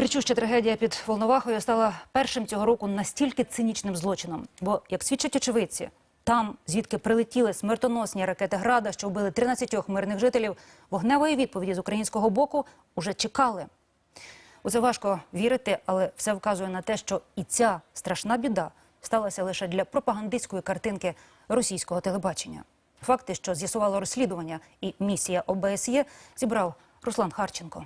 Кричуща трагедія під Волновахою стала першим цього року настільки цинічним злочином. Бо, як свідчать очевидці, там, звідки прилетіли смертоносні ракети Града, що вбили 13 мирних жителів, вогневої відповіді з українського боку уже чекали. У це важко вірити, але все вказує на те, що і ця страшна біда сталася лише для пропагандистської картинки російського телебачення. Факти, що з'ясувало розслідування і місія ОБСЄ, зібрав Руслан Харченко.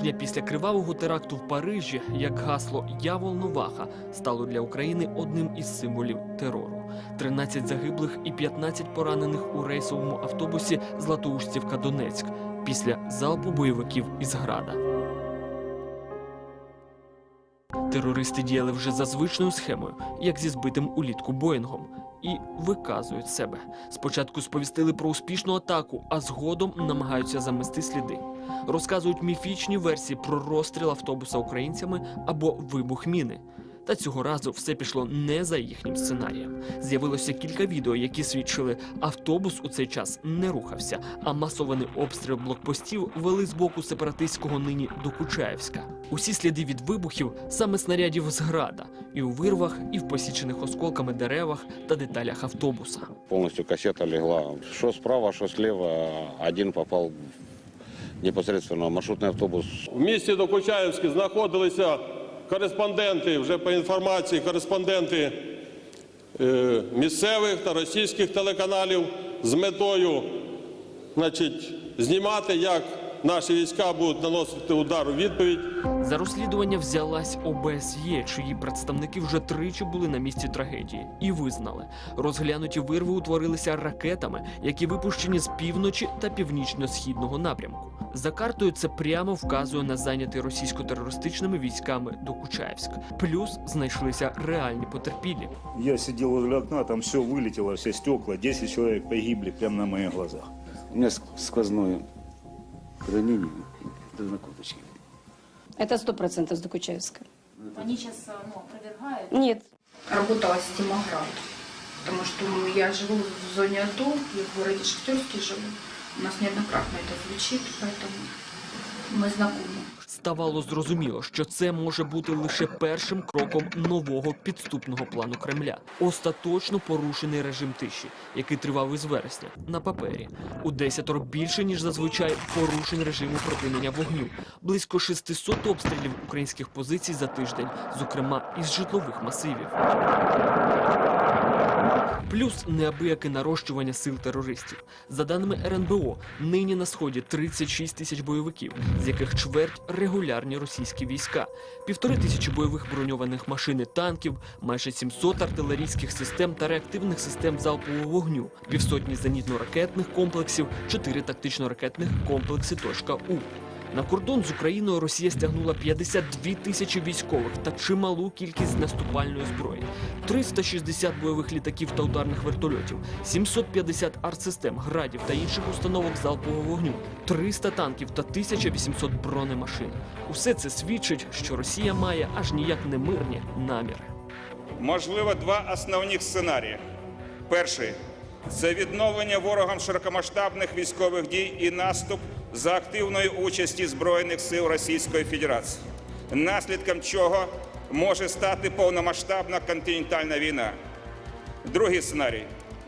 Тижня після кривавого теракту в Парижі, як гасло Я Волноваха стало для України одним із символів терору. 13 загиблих і 15 поранених у рейсовому автобусі Златоустівка Донецьк після залпу бойовиків із града. Терористи діяли вже за звичною схемою, як зі збитим улітку Боїнгом, і виказують себе. Спочатку сповістили про успішну атаку, а згодом намагаються замести сліди. Розказують міфічні версії про розстріл автобуса українцями або вибух міни. Та цього разу все пішло не за їхнім сценарієм. З'явилося кілька відео, які свідчили, автобус у цей час не рухався, а масований обстріл блокпостів вели з боку сепаратистського нині до Кучаєвська. Усі сліди від вибухів саме снарядів з града, і у вирвах, і в посічених осколками деревах та деталях автобуса. Полностью кассета легла. Что справа, что слева. Один попал непосредственно маршрутний автобус. В місті Докучаєвське знаходилися кореспонденти, вже по інформації, кореспонденти е, місцевих та російських телеканалів з метою значить, знімати, як наші війська будуть наносити удар у відповідь. За розслідування взялась ОБСЄ, чиї представники вже тричі були на місці трагедії, і визнали, розглянуті вирви утворилися ракетами, які випущені з півночі та північно-східного напрямку. За картою це прямо вказує на зайнятий російсько-терористичними військами до Кучаєвськ. Плюс знайшлися реальні потерпілі. Я сидел возле окна, там все вылетело, все стекла, 10 человек погибли прямо на моих глазах. У меня ск- сквозное ранение до накоточки. Это сто процентов с Докучаевска. Они сейчас ну, опровергают. Нет. Работала Стимоград, потому что я живу в зоне АТО, я в городе Шахтерске живу. У нас неоднократно это звучит, поэтому мы знакомы. Ставало зрозуміло, що це може бути лише першим кроком нового підступного плану Кремля. Остаточно порушений режим тиші, який тривав із вересня на папері. У десятеро більше ніж зазвичай порушень режиму припинення вогню. Близько 600 обстрілів українських позицій за тиждень, зокрема із житлових масивів. Плюс неабияке нарощування сил терористів. За даними РНБО, нині на сході 36 тисяч бойовиків, з яких чверть регулярні російські війська, півтори тисячі бойових броньованих машин і танків, майже 700 артилерійських систем та реактивних систем залпового вогню, півсотні зенітно-ракетних комплексів, чотири тактично-ракетних комплекси «Точка У». На кордон з Україною Росія стягнула 52 тисячі військових та чималу кількість наступальної зброї, 360 бойових літаків та ударних вертольотів, 750 артсистем, градів та інших установок залпового вогню, 300 танків та 1800 бронемашин. Усе це свідчить, що Росія має аж ніяк не мирні наміри. Можливо, два основні сценарії. Перший це відновлення ворогам широкомасштабних військових дій і наступ за активної участі Збройних сил Російської Федерації, наслідком чого може стати повномасштабна континентальна війна. Другий сценарій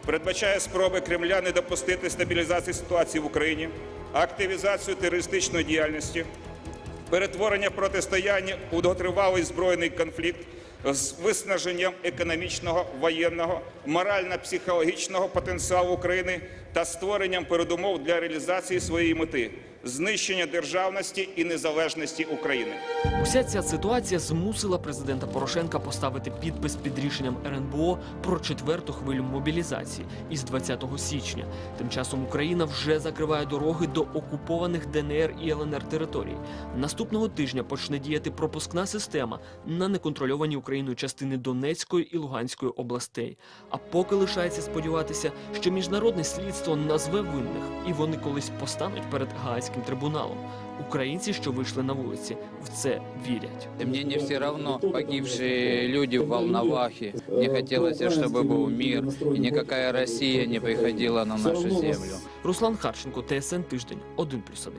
передбачає спроби Кремля не допустити стабілізації ситуації в Україні, активізацію терористичної діяльності, перетворення протистояння у довготривалий збройний конфлікт з виснаженням економічного, воєнного, морально-психологічного потенціалу України та створенням передумов для реалізації своєї мети знищення державності і незалежності України. Уся ця ситуація змусила президента Порошенка поставити підпис під рішенням РНБО про четверту хвилю мобілізації із 20 січня. Тим часом Україна вже закриває дороги до окупованих ДНР і ЛНР територій. Наступного тижня почне діяти пропускна система на неконтрольовані Україною частини Донецької і Луганської областей. А поки лишається сподіватися, що міжнародне слідство назве винних, і вони колись постануть перед Гаазьким трибуналом. Українці, що вийшли на вулиці, в це вірять. Мені не все равно погибші люди в Волновахі. Не хотілося, щоб був мир, і ніяка Росія не приходила на нашу землю. Руслан Харченко, ТСН Тиждень, 1+,1.